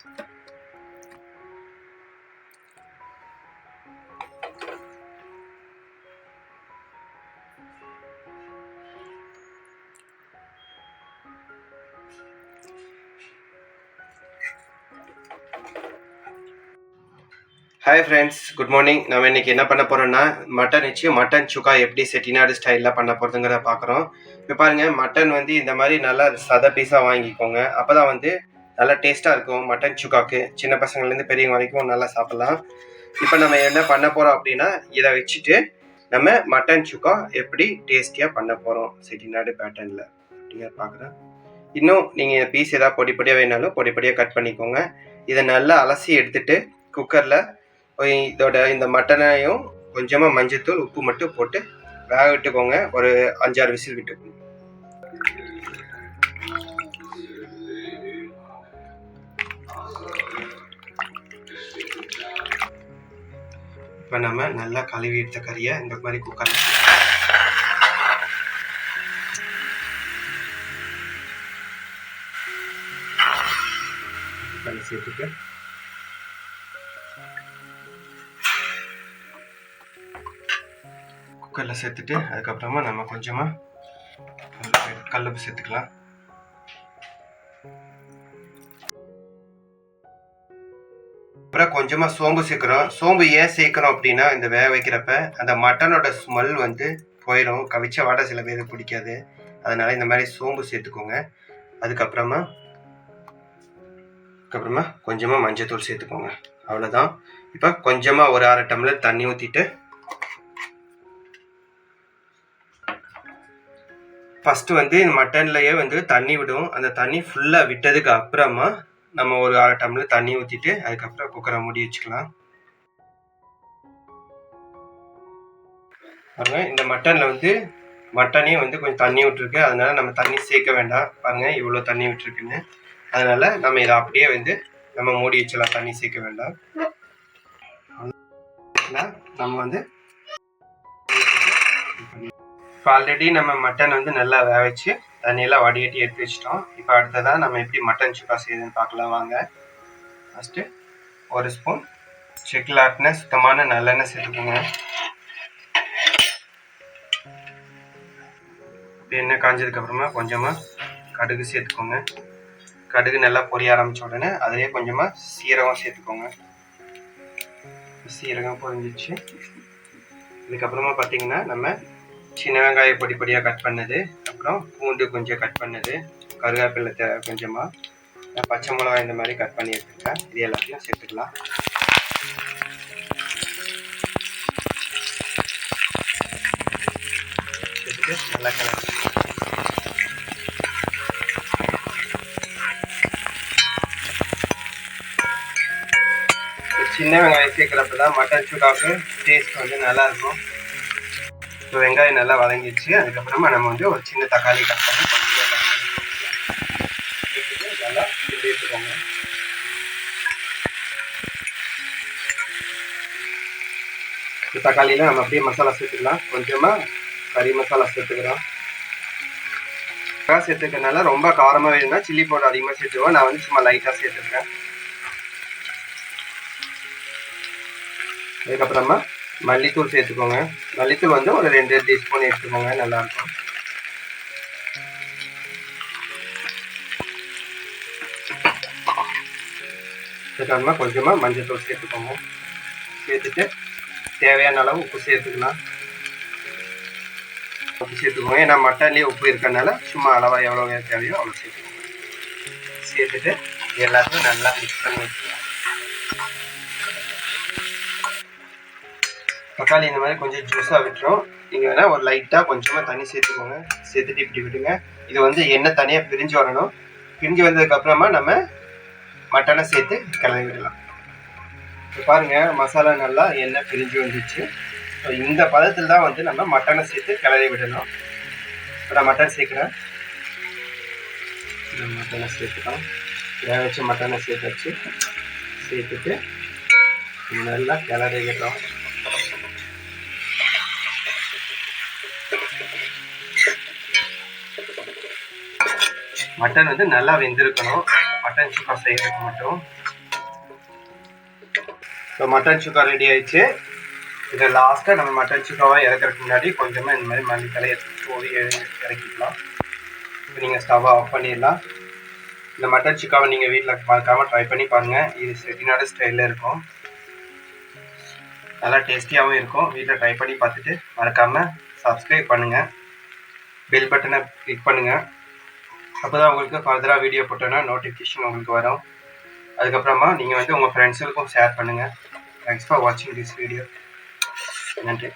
Hi friends good morning நம்ம இன்றைக்கி என்ன பண்ண போகிறோன்னா மட்டன் வச்சு மட்டன் சுக்கா எப்படி செட்டிநாடு ஸ்டைலில் பண்ண போகிறதுங்கிறத பார்க்குறோம் இப்போ பாருங்கள் மட்டன் வந்து இந்த மாதிரி நல்லா சத பீஸாக வாங்கிக்கோங்க. அப்போ தான் வந்து நல்லா டேஸ்ட்டாக இருக்கும். மட்டன் சுக்காக்கு. சின்ன பசங்கள்லேருந்து பெரியவங்க வரைக்கும் நல்லா சாப்பிட்லாம். இப்போ நம்ம என்ன பண்ண போகிறோம் அப்படின்னா இதை வச்சுட்டு நம்ம மட்டன் சுக்கா எப்படி டேஸ்டியாக பண்ண போகிறோம் செட்டிநாடு பேட்டர்னில் அப்படிங்கிற பார்க்குறேன் இன்னும் நீங்கள் பீஸ் ஏதாவது பொடி பொடியாக வேணாலும் பொடி பொடியாக கட் பண்ணிக்கோங்க. இதை நல்லா அலசி எடுத்துட்டு குக்கரில் இதோட இந்த மட்டனையும் கொஞ்சமாக மஞ்சத்தூள் உப்பு மட்டும் போட்டு வேக விட்டுக்கோங்க. ஒரு அஞ்சாறு விசில் விட்டுக்கோங்க. இப்போ நம்ம நல்லா கழுவி எடுத்த கறியை இந்த மாதிரி குக்கரில் குக்கரில் சேர்த்துட்டு. குக்கரில் சேர்த்துட்டு அதுக்கப்புறமா நம்ம கொஞ்சமாக கல்லுப்பு சேர்த்துக்கலாம். அப்புறம் கொஞ்சமாக சோம்பு சேர்க்குறோம் சோம்பு ஏன் சேர்க்குறோம் அப்படின்னா இந்த வேக வைக்கிறப்ப அந்த மட்டனோட ஸ்மெல் வந்து போயிடும் கவிச்ச வாடை சில பேருக்கு பிடிக்காது. அதனால் இந்த மாதிரி சோம்பு சேர்த்துக்கோங்க. அதுக்கப்புறமா அதுக்கப்புறமா கொஞ்சமாக மஞ்சத்தூள் சேர்த்துக்கோங்க. அவ்வளோதான் இப்போ கொஞ்சமாக ஒரு அரை டம்ளர் தண்ணி ஊற்றிட்டு ஃபஸ்ட்டு வந்து இந்த மட்டன்லேயே வந்து தண்ணி விடும். அந்த தண்ணி ஃபுல்லாக விட்டதுக்கு அப்புறமா நம்ம ஒரு அரை டம்ளர் தண்ணி ஊற்றிட்டு அதுக்கப்புறம் குக்கரை மூடி வச்சுக்கலாம். பாருங்க இந்த மட்டனில் வந்து மட்டனே வந்து கொஞ்சம் தண்ணி விட்டுருக்கு. அதனால நம்ம தண்ணி சேர்க்க வேண்டாம். பாருங்கள் இவ்வளோ தண்ணி விட்டுருக்குன்னு. அதனால நம்ம இதை அப்படியே வந்து நம்ம மூடி வச்சிடலாம். தண்ணி சேர்க்க வேண்டாம். நம்ம வந்து இப்போ ஆல்ரெடி நம்ம மட்டன் வந்து நல்லா வேக வச்சு தண்ணியெல்லாம் வடிகட்டி எடுத்து வச்சிட்டோம். இப்போ அடுத்ததாக நம்ம எப்படி மட்டன் சுக்கா செய்யுதுன்னு பார்க்கலாம் வாங்க. ஃபஸ்ட்டு ஒரு ஸ்பூன் செக்கில் ஆட்டின சுத்தமான நல்லெண்ணெய் சேர்த்துக்கோங்க. இப்போ எண்ணெய் காஞ்சதுக்கப்புறமா கொஞ்சமாக கடுகு சேர்த்துக்கோங்க. கடுகு நல்லா பொரிய ஆரம்பித்த உடனே அதிலே கொஞ்சமாக சீரகம் சேர்த்துக்கோங்க. சீரகம் பொரிஞ்சிச்சு. இதுக்கப்புறமா பார்த்தீங்கன்னா நம்ம சின்ன வெங்காயம் பொடி பொடியாக கட் பண்ணது. அப்புறம் பூண்டு கொஞ்சம் கட் பண்ணது. கருவேப்பிலை தே கொஞ்சமாக பச்சை மிளகாய் இந்த மாதிரி கட் பண்ணி எடுத்துருக்கேன் இது எல்லாத்தையும் சேர்த்துக்கலாம். சேர்த்துட்டு நல்லா கிளம்பி சின்ன வெங்காயம் சேர்க்குறப்ப தான் மட்டன் சுக்காவுக்கு டேஸ்ட் வந்து நல்லாயிருக்கும் இப்போ வெங்காயம் நல்லா வதங்கிடுச்சு. அதுக்கப்புறமா நம்ம வந்து ஒரு சின்ன தக்காளி கட் பண்ணி நல்லா எடுத்துக்கோங்க இந்த தக்காளியில் நம்ம அப்படியே மசாலா சேர்த்துக்கலாம். கொஞ்சமாக கறி மசாலா சேர்த்துக்கிறோம். சேர்த்துக்கிறதுனால ரொம்ப காரமாக வேணும்னா சில்லி பவுடர் அதிகமாக சேர்த்துவோம் நான் வந்து சும்மா லைட்டாக சேர்த்துருக்கேன் அதுக்கப்புறமா மல்லித்தூள் சேர்த்துக்கோங்க. மல்லித்தூள் வந்து ஒரு ரெண்டு டீஸ்பூன் எடுத்துக்கோங்க நல்லாயிருக்கும். அதுக்கப்புறமா கொஞ்சமாக மஞ்சள் சேர்த்துக்கோங்க. சேர்த்துட்டு தேவையான அளவு உப்பு சேர்த்துக்கலாம். உப்பு சேர்த்துக்கோங்க. ஏன்னா மட்டன்லேயே உப்பு இருக்கிறனால சும்மா அளவாக எவ்வளோ தேவையோ அவ்வளோ சேர்த்துக்கோங்க. சேர்த்துட்டு எல்லாத்தையும் நல்லா மிக்ஸ் பண்ணி வச்சுக்கலாம். தக்காளி இந்த மாதிரி கொஞ்சம் ஜூஸாக விட்டுரும். நீங்கள் வேணால் ஒரு லைட்டாக கொஞ்சமாக தண்ணி சேர்த்துக்கோங்க. சேர்த்துட்டு இப்படி விடுங்க. இது வந்து எண்ணெய் தனியாக பிரிஞ்சு வரணும். பிரிஞ்சு வந்ததுக்கப்புறமா நம்ம மட்டனை சேர்த்து கிளறி விடலாம். இப்போ பாருங்கள் மசாலா நல்லா எண்ணெய் பிரிஞ்சு வந்துச்சு. ஸோ இந்த பதத்தில் தான் வந்து நம்ம மட்டனை சேர்த்து கிளறி விடணும். இப்போ நான் மட்டன் சேர்க்குறேன். மட்டனை சேர்த்துக்கலாம். வேக வச்சு மட்டனை சேர்த்து வச்சு சேர்த்துட்டு நல்லா கிளறி விடுறோம் மட்டன் வந்து நல்லா வெந்திருக்கணும். மட்டன் சுக்கா செய்யறதுக்கு மட்டும். இப்போ மட்டன் சுக்கா ரெடி ஆயிடுச்சு. இதை லாஸ்ட்டாக நம்ம மட்டன் சுக்காவாக இறக்குறதுக்கு முன்னாடி கொஞ்சமாக இந்த மாதிரி மல்லித்தலை போய் இறக்கிக்கலாம். இப்போ நீங்கள் ஸ்டவ்வை ஆஃப் பண்ணிடலாம். இந்த மட்டன் சுக்காவை நீங்கள் வீட்டில் மறக்காமல் ட்ரை பண்ணி பாருங்கள் இது செட்டிநாடு ஸ்டைலில் இருக்கும். நல்லா டேஸ்டியாகவும் இருக்கும். வீட்டில் ட்ரை பண்ணி பார்த்துட்டு மறக்காமல் சப்ஸ்கிரைப் பண்ணுங்கள் பெல் பட்டனை கிளிக் பண்ணுங்கள் அப்போ தான் உங்களுக்கு ஃபர்தராக வீடியோ போட்டோன்னா நோட்டிஃபிகேஷன் உங்களுக்கு வரும். அதுக்கப்புறமா நீங்கள் வந்து உங்கள் ஃப்ரெண்ட்ஸுக்கும் ஷேர் பண்ணுங்கள் தேங்க்ஸ் ஃபார் வாட்சிங் திஸ் வீடியோ நன்றி.